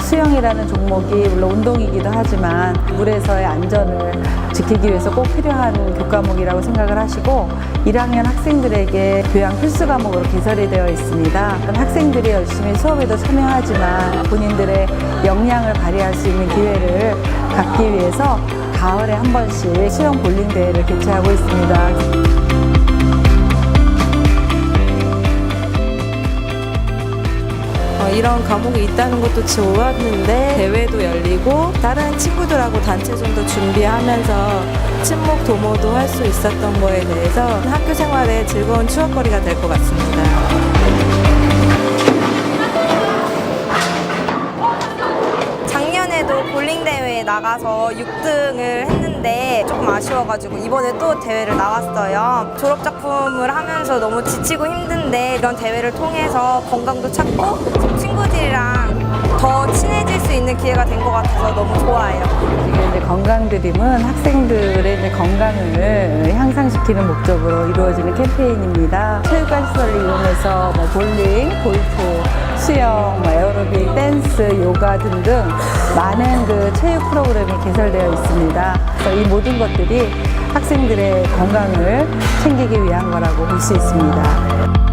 수영이라는 종목이 물론 운동이기도 하지만 물에서의 안전을 지키기 위해서 꼭 필요한 교과목이라고 생각을 하시고 1학년 학생들에게 교양 필수 과목으로 개설이 되어 있습니다. 학생들이 열심히 수업에도 참여하지만 본인들의 역량을 발휘할 수 있는 기회를 갖기 위해서 가을에 한 번씩 수영 볼링 대회를 개최하고 있습니다. 이런 과목이 있다는 것도 좋았는데 대회도 열리고 다른 친구들하고 단체전도 준비하면서 친목 도모도 할 수 있었던 거에 대해서 학교 생활에 즐거운 추억거리가 될 것 같습니다. 작년에도 볼링 대회에 나가서 6등을 했는데 아쉬워가지고 이번에 또 대회를 나왔어요. 졸업 작품을 하면서 너무 지치고 힘든데 이런 대회를 통해서 건강도 찾고 친구들이랑 더 친해질 수 있는 기회가 된 것 같아서 너무 좋아요. 이게 이제 건강 드림은 학생들의 이제 건강을 향상시키는 목적으로 이루어지는 캠페인입니다. 체육관 시설을 이용해서 뭐 볼링, 골프, 수영, 뭐 에어로빅, 댄스, 요가 등등 많은 그 체육 프로그램이 개설되어 있습니다. 그래서 이 모든 것들이 학생들의 건강을 챙기기 위한 거라고 볼 수 있습니다.